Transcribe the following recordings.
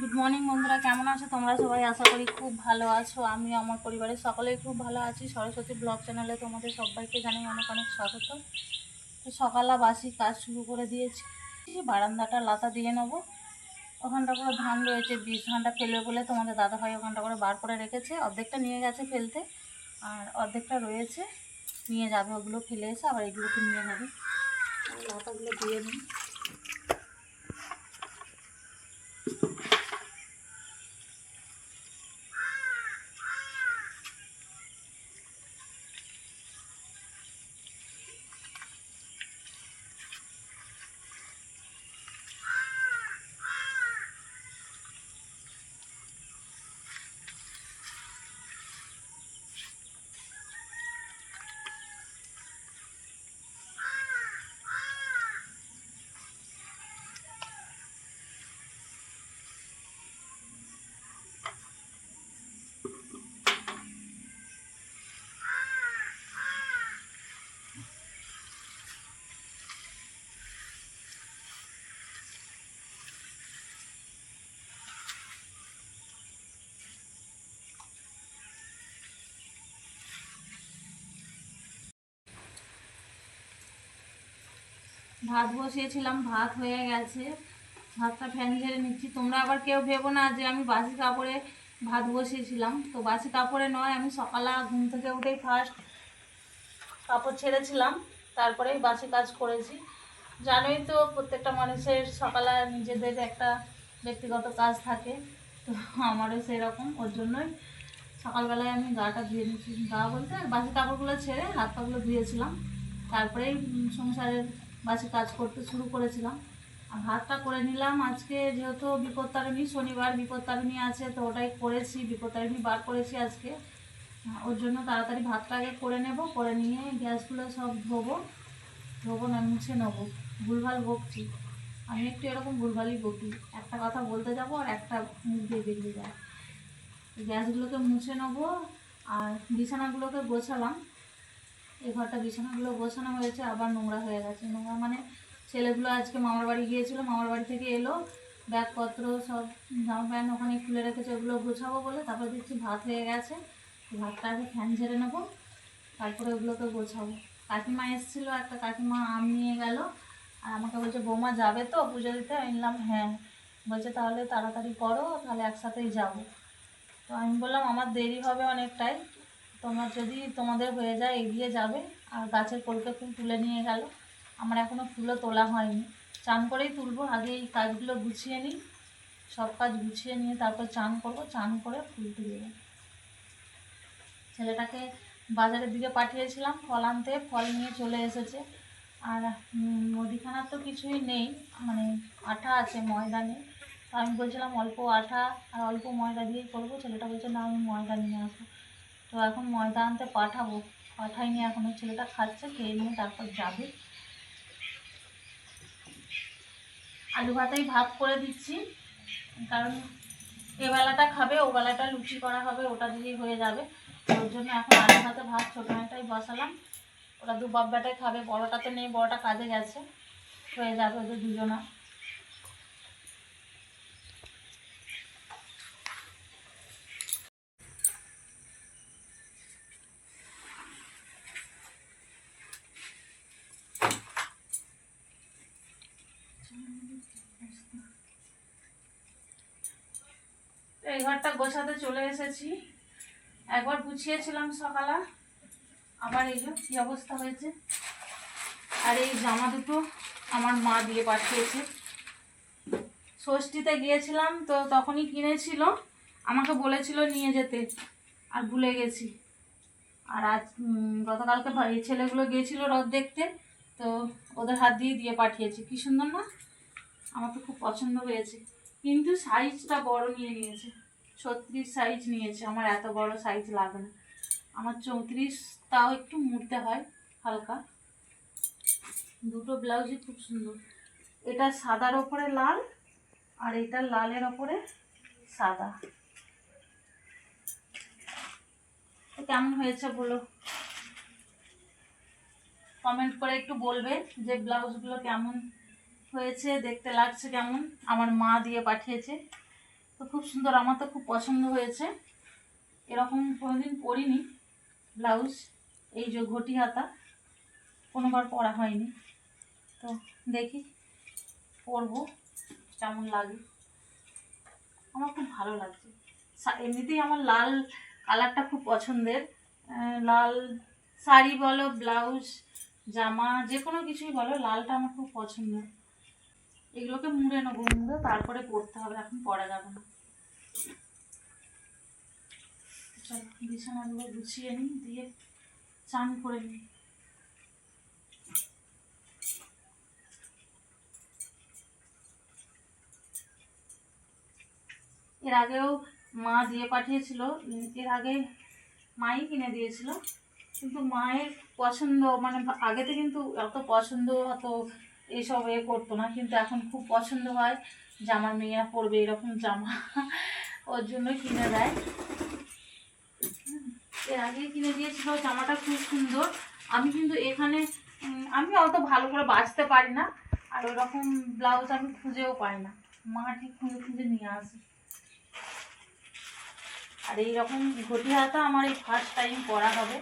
Good morning বন্ধুরা। কেমন আছো? তোমরা সবাই আশা করি খুব ভালো আছো। আমি আমার পরিবারের সকলেই খুব ভালো আছি। সরস্বতী ব্লগ চ্যানেলে তোমাদের সবাইকে জানাই অনেক অনেক স্বাগত। তো সকালা বাসি কাজ শুরু করে দিয়েছি। বারান্দাটা লাতা দিয়ে নেব। ওখানটা করে ধান রয়েছে, বীজ ধানটা ফেলবে বলে তোমাদের দাদাভাই ওখানটা করে বার করে রেখেছে। অর্ধেকটা নিয়ে গেছে ফেলতে, আর অর্ধেকটা রয়েছে। নিয়ে যাবে ওগুলো ফেলে এসে, আবার এগুলোকে নিয়ে যাবে লাতাগুলো দিয়ে নিই ভাত বসিয়েছিলাম, ভাত হয়ে গেছে। ভাতটা ফ্যান ঝেড়ে নিচ্ছি। তোমরা আবার কেউ ভেবো না যে আমি বাসি কাপড়ে ভাত বসিয়েছিলাম। তো বাসি কাপড়ে নয়, আমি সকালে ঘুম থেকে উঠেই ফার্স্ট কাপড় ছেড়েছিলাম। তারপরেই বাসি কাজ করেছি। জানোই তো, প্রত্যেকটা মানুষের সকালে নিজেদের একটা ব্যক্তিগত কাজ থাকে। তো আমারও সেরকম, ওর জন্যই সকালবেলায় আমি গাটা ধুয়ে নিচ্ছি গা বলতে বাসি কাপড়গুলো ছেড়ে হাত পাগুলো ধুয়েছিলাম। তারপরেই সংসারের বাসি কাজ করতে শুরু করেছিলাম। আর ভাতটা করে নিলাম। আজকে যেহেতু বিপত্তারিণী, শনিবার বিপত্তারিণী আছে, তো ওটাই করেছি, বিপত্তারিণী বার করেছি আজকে। ওর জন্য তাড়াতাড়ি ভাতটা আগে করে নেব, করে নিয়ে গ্যাসগুলো সব ধোবো। ধোবো না, মুছে নেব। ভুলভাল বকছি। আমি একটু এরকম ভুলভালই বকি। একটা কথা বলতে যাব আর একটা মুখ দিয়ে বেরিয়ে যায়। গ্যাসগুলোকে মুছে নেব আর বিছানাগুলোকে গোছালাম। এই ঘরটা বিছানাগুলো গোছানো হয়েছে, আবার নোংরা হয়ে গেছে। নোংরা মানে ছেলেগুলো আজকে মামার বাড়ি গিয়েছিল, মামার বাড়ি থেকে এলো, ব্যাগপত্র সব জামা প্যান্ট ওখানে খুলে রেখেছে, ওগুলো গোছাবো বলে, তারপরে দেখছি ভাত হয়ে গেছে। ভাতটা আগে ফ্যান ঝেড়ে নেব, তারপরে ওগুলোকে গোছাবো। কাকিমা এসেছিল, একটা কাকিমা আম নিয়ে গেল, আর আমাকে বলছে, বৌমা যাবে তো পুজো দিতে? বললাম হ্যাঁ। বলছে, তাহলে তাড়াতাড়ি করো, তাহলে একসাথেই যাব। তো আমি বললাম, আমার দেরি হবে অনেকটাই। তোমার যদি তোমাদের হয়ে যায় এগিয়ে যাবে, আর গাছের কলকে ফুল তুলে নিয়ে গেল। আমার এখনও ফুলও তোলা হয়নি। চান করেই তুলবো, আগে এই কাজগুলো গুছিয়ে নিই। সব কাজ গুছিয়ে নিয়ে তারপর চান করব, চান করে ফুল তুলব। ছেলেটাকে বাজারের দিকে পাঠিয়েছিলাম, ফল আনতে, ফল নিয়ে চলে এসেছে। আর মুদিখানার তো কিছুই নেই মানে আঠা আছে ময়দা নেই। আমি বলছিলাম অল্প আঠা, আর অল্প ময়দা দিয়েই করব। ছেলেটা বলছে, না, আমি ময়দা নিয়ে আসব। তো এখন ময়দা আনতে পাঠাবো। পাঠাইনি, এখনও ছেলেটা খাচ্ছে, খেয়ে নিয়ে তারপর যাবে। আলু ভাতেই ভাত করে দিচ্ছি, কারণ এ বেলাটা খাবে, ও বেলাটা লুচি করা হবে, ওটা দিয়েই হয়ে যাবে। ওর জন্য এখন আলু ভাতে ভাত ছোটো মেয়েটাই বসালাম। ওরা দু বাপ বেটাই খাবে বড়টা তো নেই, বড়টা কাজে গেছে। হয়ে যাবে ওদের দুজনা এই গোছাতে চলে এসেছি। একবার গুছিয়েছিলাম সকালে। আবার এই যে কী অবস্থা হয়েছে? আর এই জামা দুটো আমার মা দিয়ে পাঠিয়েছে। ষষ্ঠীতে গিয়েছিলাম তো তখনই কিনেছিল। আমাকে বলেছিল নিয়ে যেতে। আর ভুলে গেছি। আর আজ গতকালকে এই ছেলেগুলো গিয়েছিল রথ দেখতে। তো ওদের হাত দিয়ে দিয়ে পাঠিয়েছি। কি সুন্দর না? আমার তো খুব পছন্দ হয়েছে। কিন্তু সাইজটা বড় নিয়ে নিয়েছে। ছত্রিশ সাইজ নিয়েছে। আমার এত বড় সাইজ লাগে না। আমার চৌত্রিশ তাও একটু মুড়তে হয়, হালকা। দুটো ব্লাউজই খুব সুন্দর। এটা সাদার ওপরে লাল, আর এটা লালের ওপরে সাদা। কেমন হয়েছে বলো? কমেন্ট করে একটু বলবে যে ব্লাউজগুলো কেমন হয়েছে, দেখতে লাগছে কেমন? আমার মা দিয়ে পাঠিয়েছে। তো খুব সুন্দর, আমার তো খুব পছন্দ হয়েছে। এরকম কোনোদিন পরিনি, ব্লাউজ, এই যে ঘটি হাতা, কোনোবার পরা হয়নি। তো দেখি, পরবো, কেমন লাগে। আমার খুব ভালো লাগছে। এমনিতেই আমার লাল কালারটা খুব পছন্দের। লাল শাড়ি বলো, ব্লাউজ, জামা, যে কোনো কিছুই বলো, লালটা আমার খুব পছন্দ। এগুলোকে মুড়ে নেব, মুড়ে তারপরে পরতে হবে, এখন পরা যাবে না। বিছানাগুলো গুছিয়ে নিই, দিয়ে চান করে নিই। এর আগেও মা দিয়ে পাঠিয়েছিল এর আগে মাই কিনে দিয়েছিল, কিন্তু মায়ের পছন্দ মানে আগেতে কিন্তু অত পছন্দ, অত এইসব এ করতো না, কিন্তু এখন খুব পছন্দ হয়। যে মেয়েরা পরবে এরকম জামা। ওর জন্য কিনে দেয়। এর আগে কিনে দিয়েছিল জামাটা খুব সুন্দর। আমি কিন্তু এখানে আমি অত ভালো করে বাঁচতে পারি না, আর ওরকম ব্লাউজ আমি খুঁজেও পাই না। মা ঠিক খুঁজে খুঁজে নিয়ে আসে। আর এইরকম ঘটি হাতা আমার এই ফার্স্ট টাইম পরা হবে।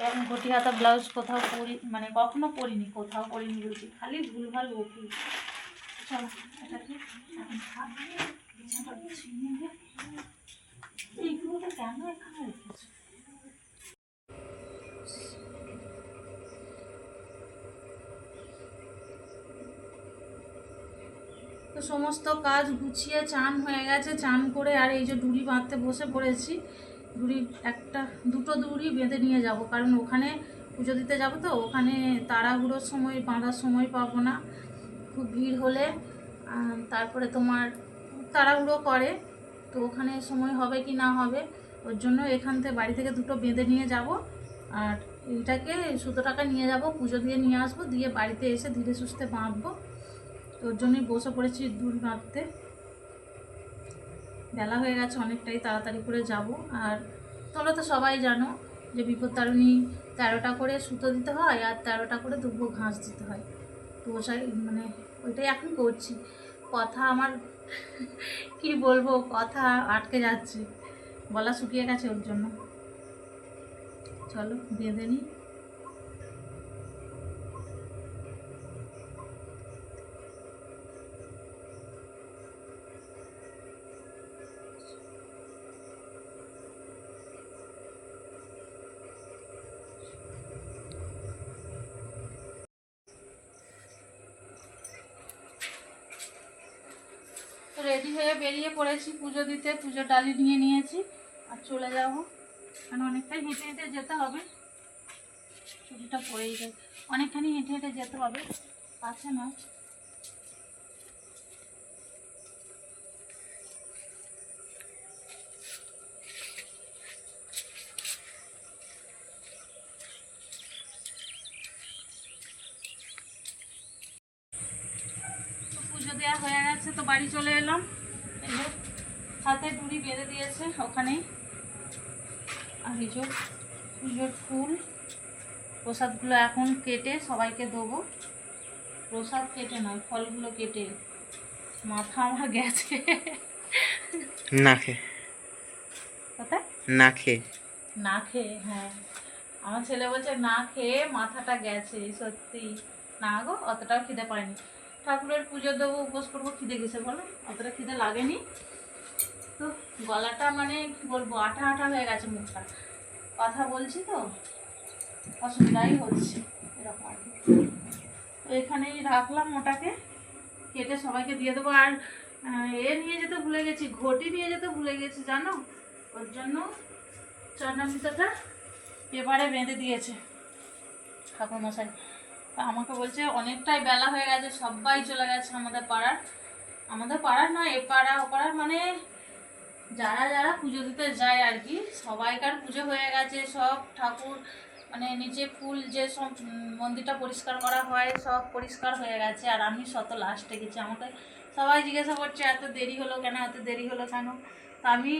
এরকম ঘটি হাতা ব্লাউজ কোথাও পরি মানে কখনো পরিনি, কোথাও পরিনি বলছি, খালি ভুলভাল বকি চলো এটাকে এখন তো সমস্ত কাজ গুছিয়ে চান হয়ে গেছে, চান করে আর এই যে ডুরি বাঁধতে বসে পড়েছি। ডুরি একটা, দুটো দড়ি বেঁধে নিয়ে যাব, কারণ ওখানে পুজো দিতে যাব তো, ওখানে তাড়াহুড়োর সময় বাঁধার সময় পাবো না। খুব ভিড় হলে তারপরে তোমার তাড়াহুড়ো করে, তো ওখানে সময় হবে কি না হবে, ওর জন্য এখান থেকে বাড়ি থেকে দুটো বেঁধে নিয়ে যাব, আর এইটাকে সুতোটাকা নিয়ে যাব, পুজো দিয়ে নিয়ে আসব, দিয়ে বাড়িতে এসে ধীরে সুস্থে বাঁধবো। তোর জন্যই বসে পড়েছি দূর বাঁধতে বেলা হয়ে গেছে, অনেকটাই তাড়াতাড়ি করে যাব। আর তোমরা তো সবাই জানো যে বিপদ তারণী তেরোটা করে সুতো দিতে হয়, আর তেরোটা করে দুব্বো ঘাস দিতে হয়। তো ওটাই মানে ওইটাই এখন করছি। কথা আমার কি বলব কথা আটকে যাচ্ছে। গলা শুকিয়ে গেছে ওর জন্য। চলো বেঁধে নিই তো রেডি হয়ে বেরিয়ে পড়েছি, পুজো দিতে পুজো ডালি নিয়ে নিয়েছি, আর চলে যাব। কারণ অনেকটাই হেঁটে হেঁটে যেতে হবে। ছুটিটা পড়েই যায় অনেকখানি হেঁটে হেঁটে যেতে হবে। কাছে নয় তো পুজো দেওয়া হয়ে গেছে তো বাড়ি চলে এলাম এই যে হাতে ডুরি বেঁধে দিয়েছে ওখানেই আর এই যে পুজোর ফুল প্রসাদগুলো এখন কেটে সবাইকে দেবো। প্রসাদ কেটে নয় ফলগুলো কেটে। মাথা আমার গেছে। না খেয়ে কোথায় না খেয়ে না খেয়ে হ্যাঁ। আমার ছেলে বলছে না খেয়ে মাথাটা গেছে সত্যি। না গো অতটাও খিদে পায়নি। ঠাকুরের পুজো দেবো উপোস করব খিদে গেছে বলো? অতটা খিদে লাগেনি? তো গলাটা মানে কি বলব, আঠা আঠা হয়ে গেছে মুখটা। কথা বলছি তো? অসুবিধাই হচ্ছে, এরকম তো এখানেই রাখলাম ওটাকে, কেটে সবাইকে দিয়ে দেবো। আর এ নিয়ে যেতে ভুলে গেছি, ঘটি নিয়ে যেতে ভুলে গেছি, জানো? ওর জন্য চন্দ্রমিতাটা পেপারে বেঁধে দিয়েছে ঠাকুরমশাই। তা আমাকে বলছে, অনেকটাই বেলা হয়ে গেছে, সবাই চলে গেছে আমাদের পাড়ার। আমাদের পাড়ার নয়, এ পাড়া, ও পাড়ার মানে যারা যারা পুজো দিতে যায় আর কি, সবাইকার পুজো হয়ে গেছে, সব ঠাকুর মানে নিচে ফুল যে সব মন্দিরটা পরিষ্কার করা হয়, সব পরিষ্কার হয়ে গেছে আর আমি শত লাস্টে গেছি আমাকে সবাই জিজ্ঞাসা করছে, এত দেরি হলো কেন? এত দেরি হলো কেন? তা আমি,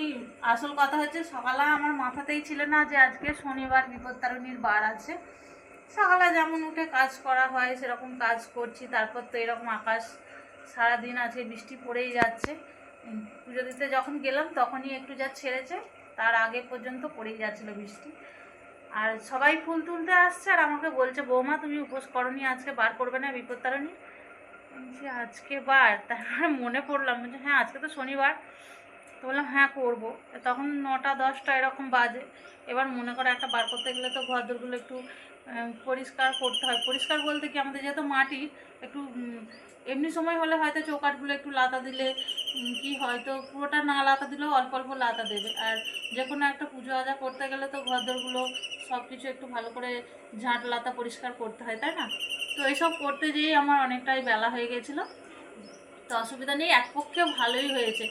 আসল কথা হচ্ছে সকালে আমার মাথাতেই ছিল না যে আজকে শনিবার বিপত্তারণীর বার আছে। সকালে যেমন উঠে কাজ করা হয়, সেরকম কাজ করছি। তারপর তো এরকম আকাশ সারাদিন আছে, বৃষ্টি পড়েই যাচ্ছে। পুজো দিতে যখন গেলাম, তখনই একটু যা ছেড়েছে, তার আগে পর্যন্ত পড়েই যাচ্ছিল বৃষ্টি। আর সবাই ফুল তুলতে আসছে আর আমাকে বলছে, বৌমা, তুমি উপোস করনি, আজকে বার করবে না বিপদ তারণী আজকে বার? তারপরে মনে পড়লাম, বলছে হ্যাঁ আজকে তো শনিবার। তো বললাম হ্যাঁ করব। তখন নটা, দশটা এরকম বাজে। এবার মনে করে একটা বার করতে গেলে তো ঘর দোরগুলো একটু পরিষ্কার করতে হয়। পরিষ্কার বলতে কি, আমাদের যেহেতু মাটি, একটু এমনি সময় হলে হয়তো চৌকাটগুলো একটু লাতা দিলে কি হয়তো পুরোটা না লাতা দিলেও অল্প অল্প লাতা দেবে। আর যে কোনো একটা পুজো আজা করতে গেলে তো ঘরদোরগুলো সব কিছু একটু ভালো করে ঝাঁট, লাতা পরিষ্কার করতে হয়, তাই না? তো এইসব করতে যেয়েই আমার অনেকটাই বেলা হয়ে গেছিল। তো অসুবিধা নেই, এক পক্ষে ভালোই হয়েছে।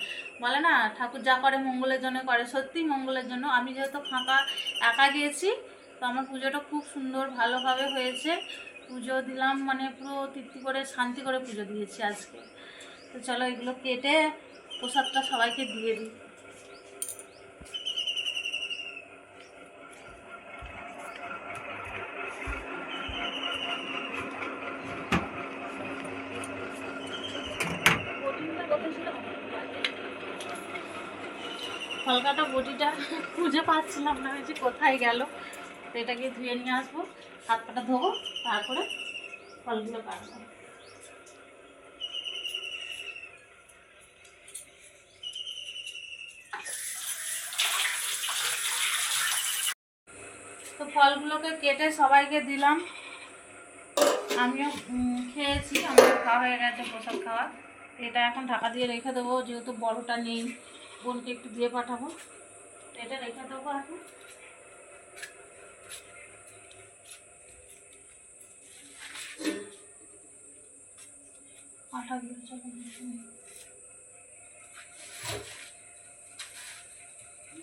বলে না, ঠাকুর যা করে মঙ্গলের জন্য করে সত্যি মঙ্গলের জন্য। আমি যেহেতু ফাঁকা একা গিয়েছি, তো আমার পুজোটা খুব সুন্দর ভালোভাবে হয়েছে। পুজো দিলাম মানে পুরো তৃপ্তি করে, শান্তি করে পুজো দিয়েছি আজকে। তো চলো এগুলো কেটে প্রসাদটা সবাইকে দিয়ে দিই। হালকাটা বটিটা খুঁজে পাচ্ছিলাম না যে কোথায় গেল। তো এটাকে ধুয়ে নিয়ে আসব, হাত পাটা ধোবো, তারপরে ফলগুলো কাটবো তো ফলগুলোকে কেটে সবাইকে দিলাম। আমিও খেয়েছি আমাদের খাওয়া হয়ে গেছে প্রসাদ খাওয়া। এটা এখন ঢাকা দিয়ে রেখে দেবো, যেহেতু বড়টা নেই। বোনকে একটু দিয়ে পাঠাবো। এটা রেখে দেবো এখন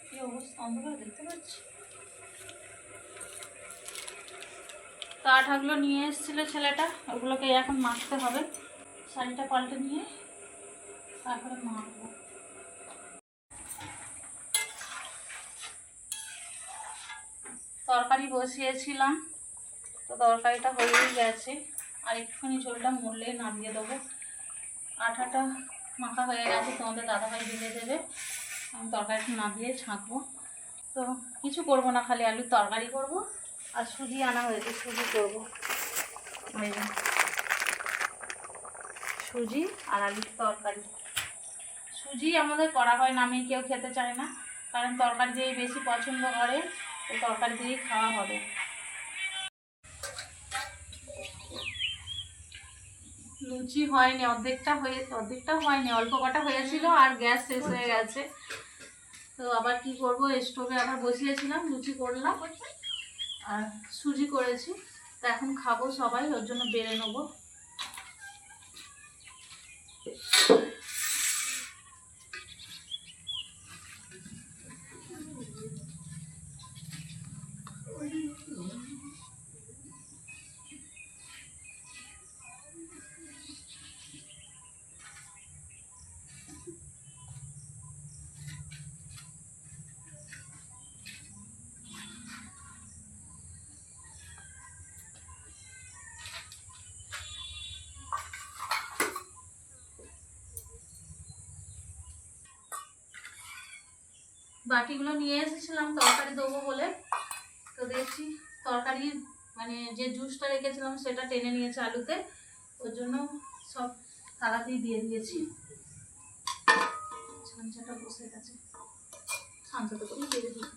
কি অবস্থা? দেখতে পাচ্ছি? তো আঠাগুলো নিয়ে এসেছিল ছেলেটা, ওগুলোকে এখন মাখতে হবে। শাড়িটা পাল্টে নিয়ে তারপরে মাখবো। তরকারি বসিয়েছিলাম। তো তরকারিটা হয়েই গেছে। আর একটুখানি ঝোলটা মরলেই নামিয়ে দেবো। আঠাটা মাখা হয়ে গেছে, তোমাদের দাদাভাই ঢেলে দেবে। আমি তরকারিটা নামিয়ে ছাঁকবো। তো কিছু করব না, খালি আলুর তরকারি করব। আর সুজি আনা হয়েছে, সুজি করব। সুজি আর আলুর তরকারি। সুজি আমাদের করা হয় না আমি কেউ খেতে চায় না। কারণ তরকারি দিয়েই বেশি পছন্দ করে তরকারি দিয়েই খাওয়া হবে। লুচি হয়নি, অর্ধেকটা হয়ে অর্ধেকটা হয়নি, অল্প কটা হয়েছিল আর গ্যাস শেষ হয়ে গেছে। তো আবার কি করব, স্টোভে আবার বসিয়েছিলাম, লুচি করলাম আর সুজি করেছি। তা এখন খাব সবাই, ওর জন্য বেড়ে নেব। বাটিগুলো নিয়ে এসেছিলাম, তরকারি দেবো বলে। তো দেখছি তরকারি মানে যে জুসটা রেখেছিলাম সেটা টেনে নিয়েছে আলুতে। ওর জন্য সব তাড়াতাড়ি দিয়ে দিয়েছি। ছাঞ্চাটা বসে গেছে। ছাঞ্চাটা করে দিয়ে দিই।